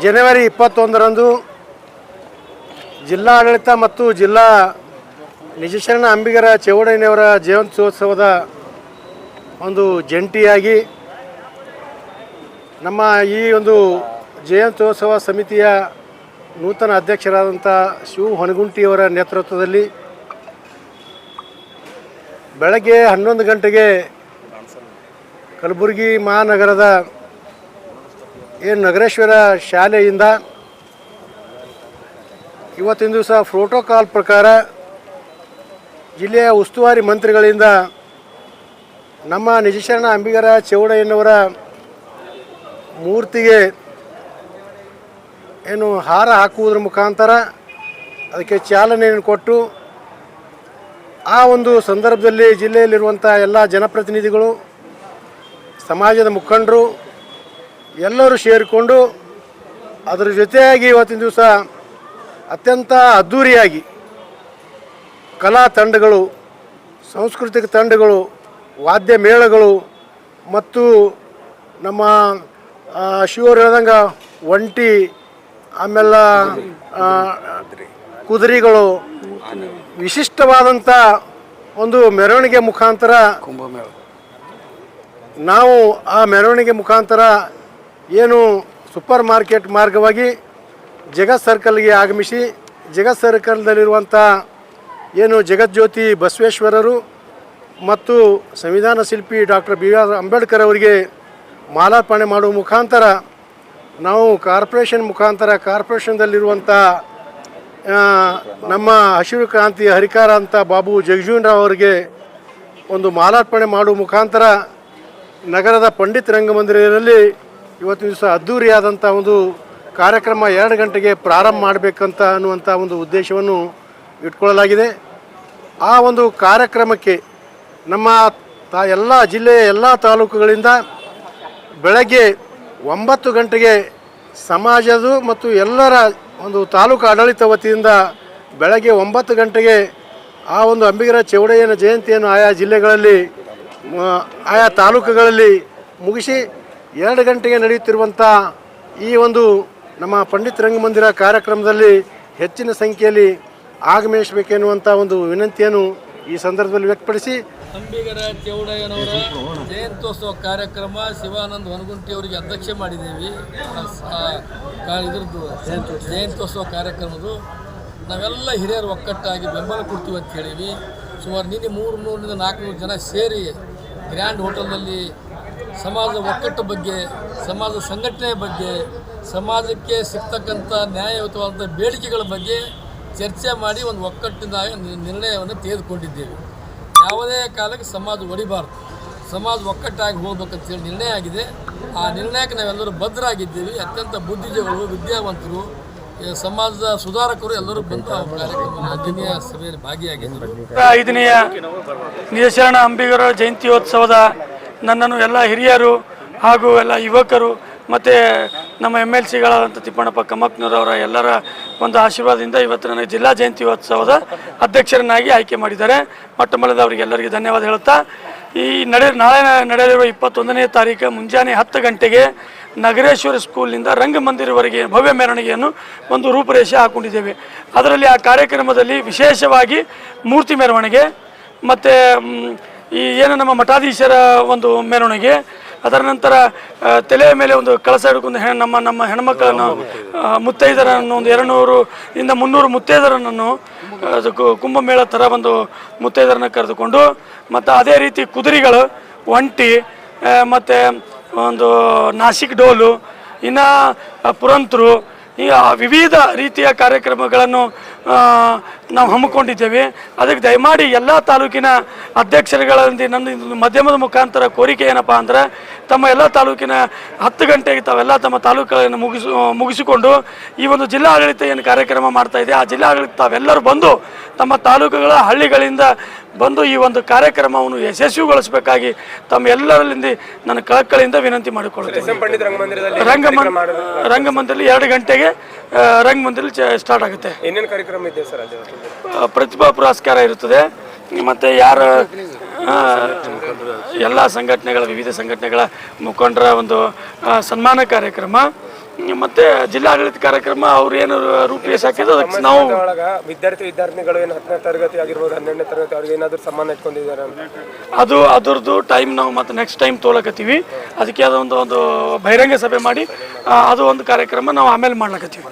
ಜನವರಿ ಇಪ್ಪತ್ತೊಂದರಂದು ಜಿಲ್ಲಾಡಳಿತ ಮತ್ತು ಜಿಲ್ಲಾ ನಿಜಶರಣ ಅಂಬಿಗರ ಚೌಡಯ್ಯನವರ ಜಯಂತ್ಯೋತ್ಸವದ ಒಂದು ಜಂಟಿಯಾಗಿ ನಮ್ಮ ಈ ಒಂದು ಜಯಂತ್ಯೋತ್ಸವ ಸಮಿತಿಯ ನೂತನ ಅಧ್ಯಕ್ಷರಾದಂಥ ಶಿವ ಹೊನಗುಂಟಿಯವರ ನೇತೃತ್ವದಲ್ಲಿ ಬೆಳಗ್ಗೆ ಹನ್ನೊಂದು ಗಂಟೆಗೆ ಕಲಬುರಗಿ ಮಹಾನಗರದ ಏನು ನಗರೇಶ್ವರ ಶಾಲೆಯಿಂದ ಇವತ್ತಿನ ದಿವಸ ಪ್ರೋಟೋಕಾಲ್ ಪ್ರಕಾರ ಜಿಲ್ಲೆಯ ಉಸ್ತುವಾರಿ ಮಂತ್ರಿಗಳಿಂದ ನಮ್ಮ ನಿಜಶರಣ ಅಂಬಿಗರ ಚೌಡಯ್ಯನವರ ಮೂರ್ತಿಗೆ ಏನು ಹಾರ ಹಾಕುವುದರ ಮುಖಾಂತರ ಅದಕ್ಕೆ ಚಾಲನೆಯನ್ನು ಕೊಟ್ಟು ಆ ಒಂದು ಸಂದರ್ಭದಲ್ಲಿ ಜಿಲ್ಲೆಯಲ್ಲಿರುವಂಥ ಎಲ್ಲ ಜನಪ್ರತಿನಿಧಿಗಳು, ಸಮಾಜದ ಮುಖಂಡರು ಎಲ್ಲರೂ ಸೇರಿಕೊಂಡು ಅದರ ಜೊತೆಯಾಗಿ ಇವತ್ತಿನ ದಿವಸ ಅತ್ಯಂತ ಅದ್ಧೂರಿಯಾಗಿ ಕಲಾ ತಂಡಗಳು ಸಾಂಸ್ಕೃತಿಕ ತಂಡಗಳು ವಾದ್ಯ ಮೇಳಗಳು ಮತ್ತು ನಮ್ಮ ಶಿವರು ಹೇಳ್ದಂಗೆ ಒಂಟಿ ಆಮೇಲೆ ಕುದುರೆಗಳು ವಿಶಿಷ್ಟವಾದಂಥ ಒಂದು ಮೆರವಣಿಗೆ ಮುಖಾಂತರ ನಾವು ಆ ಮೆರವಣಿಗೆ ಮುಖಾಂತರ ಏನು ಸೂಪರ್ ಮಾರ್ಕೆಟ್ ಮಾರ್ಗವಾಗಿ ಜಗತ್ ಸರ್ಕಲ್ಗೆ ಆಗಮಿಸಿ ಜಗತ್ ಸರ್ಕಲ್ದಲ್ಲಿರುವಂಥ ಏನು ಜಗಜ್ಯೋತಿ ಬಸವೇಶ್ವರರು ಮತ್ತು ಸಂವಿಧಾನ ಶಿಲ್ಪಿ ಡಾಕ್ಟರ್ ಬಿ ಆರ್ ಅಂಬೇಡ್ಕರ್ ಅವರಿಗೆ ಮಾಲಾರ್ಪಣೆ ಮಾಡುವ ಮುಖಾಂತರ ನಾವು ಕಾರ್ಪೊರೇಷನ್ ಮುಖಾಂತರ ಕಾರ್ಪೊರೇಷನ್ದಲ್ಲಿರುವಂಥ ನಮ್ಮ ಹಸಿರು ಕ್ರಾಂತಿ ಹರಿಕಾರ ಅಂತ ಬಾಬು ಜಗಜೀವನರಾವ್ ಅವರಿಗೆ ಒಂದು ಮಾಲಾರ್ಪಣೆ ಮಾಡುವ ಮುಖಾಂತರ ನಗರದ ಪಂಡಿತ್ ರಂಗಮಂದಿರದಲ್ಲಿ ಇವತ್ತಿನ ದಿವಸ ಅದ್ಧೂರಿಯಾದಂಥ ಒಂದು ಕಾರ್ಯಕ್ರಮ ಎರಡು ಗಂಟೆಗೆ ಪ್ರಾರಂಭ ಮಾಡಬೇಕಂತ ಅನ್ನುವಂಥ ಒಂದು ಉದ್ದೇಶವನ್ನು ಇಟ್ಕೊಳ್ಳಲಾಗಿದೆ. ಆ ಒಂದು ಕಾರ್ಯಕ್ರಮಕ್ಕೆ ನಮ್ಮ ತಾ, ಎಲ್ಲ ಜಿಲ್ಲೆಯ ಎಲ್ಲ ತಾಲೂಕುಗಳಿಂದ ಬೆಳಗ್ಗೆ ಒಂಬತ್ತು ಗಂಟೆಗೆ ಸಮಾಜದ ಮತ್ತು ಎಲ್ಲರ ಒಂದು ತಾಲೂಕು ಆಡಳಿತ ವತಿಯಿಂದ ಬೆಳಗ್ಗೆ ಒಂಬತ್ತು ಗಂಟೆಗೆ ಆ ಒಂದು ಅಂಬಿಗರ ಚೌಡಯ್ಯನ ಜಯಂತಿಯನ್ನು ಆಯಾ ಜಿಲ್ಲೆಗಳಲ್ಲಿ ಆಯಾ ತಾಲೂಕುಗಳಲ್ಲಿ ಮುಗಿಸಿ ಎರಡು ಗಂಟೆಗೆ ನಡೆಯುತ್ತಿರುವಂಥ ಈ ಒಂದು ನಮ್ಮ ಪಂಡಿತ್ ರಂಗಮಂದಿರ ಕಾರ್ಯಕ್ರಮದಲ್ಲಿ ಹೆಚ್ಚಿನ ಸಂಖ್ಯೆಯಲ್ಲಿ ಆಗಮಿಸಬೇಕೆನ್ನುವಂಥ ಒಂದು ವಿನಂತಿಯನ್ನು ಈ ಸಂದರ್ಭದಲ್ಲಿ ವ್ಯಕ್ತಪಡಿಸಿ ಅಂಬಿಗರ ಚೌಡಯ್ಯನವರ ಜಯಂತ್ಯೋತ್ಸವ ಕಾರ್ಯಕ್ರಮ ಶಿವಾನಂದ್ ಹೊನಗುಂಟಿ ಅವರಿಗೆ ಅಧ್ಯಕ್ಷೆ ಮಾಡಿದ್ದೀವಿ. ಇದ್ರದ್ದು ಜಯಂತ್ಯೋತ್ಸವ ಕಾರ್ಯಕ್ರಮದ್ದು. ನಾವೆಲ್ಲ ಹಿರಿಯರು ಒಕ್ಕಟ್ಟಾಗಿ ಬೆಂಬಲ ಕೊಡ್ತೀವಿ ಅಂತ ಹೇಳಿವಿ. ಸುಮಾರು ನಿನ್ನೆ ಮೂರು ನೂರರಿಂದ ನಾಲ್ಕುನೂರು ಜನ ಸೇರಿ ಗ್ರ್ಯಾಂಡ್ ಹೋಟೆಲ್ನಲ್ಲಿ ಸಮಾಜ ಒಕ್ಕಟ್ಟು ಬಗ್ಗೆ ಸಮಾಜ ಸಂಘಟನೆ ಬಗ್ಗೆ, ಸಮಾಜಕ್ಕೆ ಸಿಗ್ತಕ್ಕಂಥ ನ್ಯಾಯಯುತವಾದಂಥ ಬೇಡಿಕೆಗಳ ಬಗ್ಗೆ ಚರ್ಚೆ ಮಾಡಿ ಒಂದು ಒಕ್ಕಟ್ಟಿನ ನಿರ್ಣಯವನ್ನು ತೆಗೆದುಕೊಂಡಿದ್ದೇವೆ. ಯಾವುದೇ ಕಾಲಕ್ಕೆ ಸಮಾಜ ಒಡಿಬಾರ್ದು. ಸಮಾಜ ಒಕ್ಕಟ್ಟಾಗಿ ಹೋಗ್ಬೇಕಂತೇಳಿ ನಿರ್ಣಯ ಆಗಿದೆ. ಆ ನಿರ್ಣಯಕ್ಕೆ ನಾವೆಲ್ಲರೂ ಬದ್ಧರಾಗಿದ್ದೀವಿ. ಅತ್ಯಂತ ಬುದ್ಧಿಜೀವಿಗಳು, ವಿದ್ಯಾವಂತರು ಸಮಾಜದ ಸುಧಾರಕರು ಎಲ್ಲರೂ ಬಂದು ಕಾರ್ಯಕ್ರಮ ಸಭೆಯಲ್ಲಿ ಭಾಗಿಯಾಗಿದ್ದರು. ಐದನೆಯ ನಿಜಶರಣ ಅಂಬಿಗರ ಜಯಂತ್ಯೋತ್ಸವದ ನನ್ನನ್ನು ಎಲ್ಲ ಹಿರಿಯರು ಹಾಗೂ ಎಲ್ಲ ಯುವಕರು ಮತ್ತು ನಮ್ಮ ಎಂ ಎಲ್ ಸಿಗಳಾದಂಥ ತಿಪ್ಪಣ್ಣಪ್ಪ ಕಮ್ಮಕ್ನೂರವರ ಎಲ್ಲರ ಒಂದು ಆಶೀರ್ವಾದದಿಂದ ಇವತ್ತು ನನಗೆ ಜಿಲ್ಲಾ ಜಯಂತ್ಯೋತ್ಸವದ ಅಧ್ಯಕ್ಷರನ್ನಾಗಿ ಆಯ್ಕೆ ಮಾಡಿದ್ದಾರೆ. ಮೊಟ್ಟ ಮೊದಲು ಅವರಿಗೆ ಎಲ್ಲರಿಗೂ ಧನ್ಯವಾದ ಹೇಳುತ್ತಾ, ಈ ನಡೆ, ನಾಳೆ ನಡೆಯಲಿರುವ ಇಪ್ಪತ್ತೊಂದನೇ ತಾರೀಕು ಮುಂಜಾನೆ ಹತ್ತು ಗಂಟೆಗೆ ನಗರೇಶ್ವರ ಸ್ಕೂಲ್ನಿಂದ ರಂಗಮಂದಿರವರೆಗೆ ಭವ್ಯ ಮೆರವಣಿಗೆಯನ್ನು ಒಂದು ರೂಪುರೇಷೆ ಹಾಕೊಂಡಿದ್ದೇವೆ. ಅದರಲ್ಲಿ ಆ ಕಾರ್ಯಕ್ರಮದಲ್ಲಿ ವಿಶೇಷವಾಗಿ ಮೂರ್ತಿ ಮೆರವಣಿಗೆ, ಮತ್ತು ಈ ಏನು ನಮ್ಮ ಮಠಾಧೀಶರ ಒಂದು ಮೆರವಣಿಗೆ, ಅದರ ನಂತರ ತಲೆಯ ಮೇಲೆ ಒಂದು ಕಳಸ ಹಿಡ್ಕೊಂಡು ಹೆ, ನಮ್ಮ ನಮ್ಮ ಹೆಣ್ಮಕ್ಕಳನ್ನು ಮುತ್ತೈದರನ್ನು, ಒಂದು ಎರಡುನೂರು ಇಂದ ಮುನ್ನೂರು ಮುತ್ತೈದರನ್ನು ಕುಂಭಮೇಳ ಥರ ಒಂದು ಮುತ್ತೈದರನ್ನು ಕರೆದುಕೊಂಡು, ಮತ್ತು ಅದೇ ರೀತಿ ಕುದುರೆಗಳು, ಒಂಟಿ ಮತ್ತು ಒಂದು ನಾಸಿಕ್ ಡೋಲು, ಇನ್ನು ಪುರಂತರು, ಈ ವಿವಿಧ ರೀತಿಯ ಕಾರ್ಯಕ್ರಮಗಳನ್ನು ನಾವು ಹಮ್ಮಿಕೊಂಡಿದ್ದೇವೆ. ಅದಕ್ಕೆ ದಯಮಾಡಿ ಎಲ್ಲ ತಾಲೂಕಿನ ಅಧ್ಯಕ್ಷರುಗಳಲ್ಲಿ ನನ್ನ ಮಧ್ಯಮದ ಮುಖಾಂತರ ಕೋರಿಕೆ ಏನಪ್ಪ ಅಂದ್ರೆ, ತಮ್ಮ ಎಲ್ಲ ತಾಲೂಕಿನ ಹತ್ತು ಗಂಟೆಗೆ ತಾವೆಲ್ಲ ತಮ್ಮ ತಾಲೂಕುಗಳನ್ನು ಮುಗಿಸು, ಮುಗಿಸಿಕೊಂಡು ಈ ಒಂದು ಜಿಲ್ಲಾ ಆಡಳಿತ ಏನು ಕಾರ್ಯಕ್ರಮ ಮಾಡ್ತಾ ಇದೆ, ಆ ಜಿಲ್ಲಾ ಆಡಳಿತ ತಾವೆಲ್ಲರೂ ಬಂದು ತಮ್ಮ ತಾಲೂಕುಗಳ ಹಳ್ಳಿಗಳಿಂದ ಬಂದು ಈ ಒಂದು ಕಾರ್ಯಕ್ರಮವನ್ನು ಯಶಸ್ವಿಗೊಳಿಸಬೇಕಾಗಿ ತಮ್ಮ ಎಲ್ಲರಲ್ಲಿಂದ ನನ್ನ ಕಳಕಳಿಯಿಂದ ವಿನಂತಿ ಮಾಡಿಕೊಳ್ಳುತ್ತೇನೆ. ರಂಗಮನ್ ರಂಗಮಂದಿರದಲ್ಲಿ ಎರಡು ಗಂಟೆಗೆ ರಂಗಮಂದಿರದಲ್ಲಿ ಸ್ಟಾರ್ಟ್ ಆಗುತ್ತೆ. ಕಾರ್ಯಕ್ರಮ ಇದೆ ಸರ್ ಪ್ರತಿಭಾ ಪುರಸ್ಕಾರ ಇರುತ್ತದೆ. ಮತ್ತು ಯಾರು ಎಲ್ಲ ಸಂಘಟನೆಗಳ ವಿವಿಧ ಸಂಘಟನೆಗಳ ಮುಖಂಡರ ಒಂದು ಸನ್ಮಾನ ಕಾರ್ಯಕ್ರಮ. ಮತ್ತೆ ಜಿಲ್ಲಾಡಳಿತ ಕಾರ್ಯಕ್ರಮ ಅವ್ರು ಏನು ರೂಪೇಶ್ ಹಾಕಿದ್ರು ಅದಕ್ಕೆ ನಾವು ಒಳಗ ವಿದ್ಯಾರ್ಥಿ ವಿದ್ಯಾರ್ಥಿಗಳು ಏನು ಹತ್ತನೇ ತರಗತಿ ಆಗಿರ್ಬೋದು ಹನ್ನೆರಡನೇ ತರಗತಿ ಅವ್ರಿಗೆ ಏನಾದ್ರು ಸಮ್ಮಾನ ಇಟ್ಕೊಂಡಿದ್ದಾರೆ ಅದು ಅದರದ್ದು ಟೈಮ್ ನಾವು ಮತ್ತೆ ನೆಕ್ಸ್ಟ್ ಟೈಮ್ ತೊಗೊಳಕತ್ತೀವಿ ಅದಕ್ಕೆ ಅದೊಂದು ಒಂದು ಬಹಿರಂಗ ಸಭೆ ಮಾಡಿ ಅದು ಒಂದು ಕಾರ್ಯಕ್ರಮ ನಾವು ಆಮೇಲೆ ಮಾಡ್ಲಕತ್ತೀವಿ.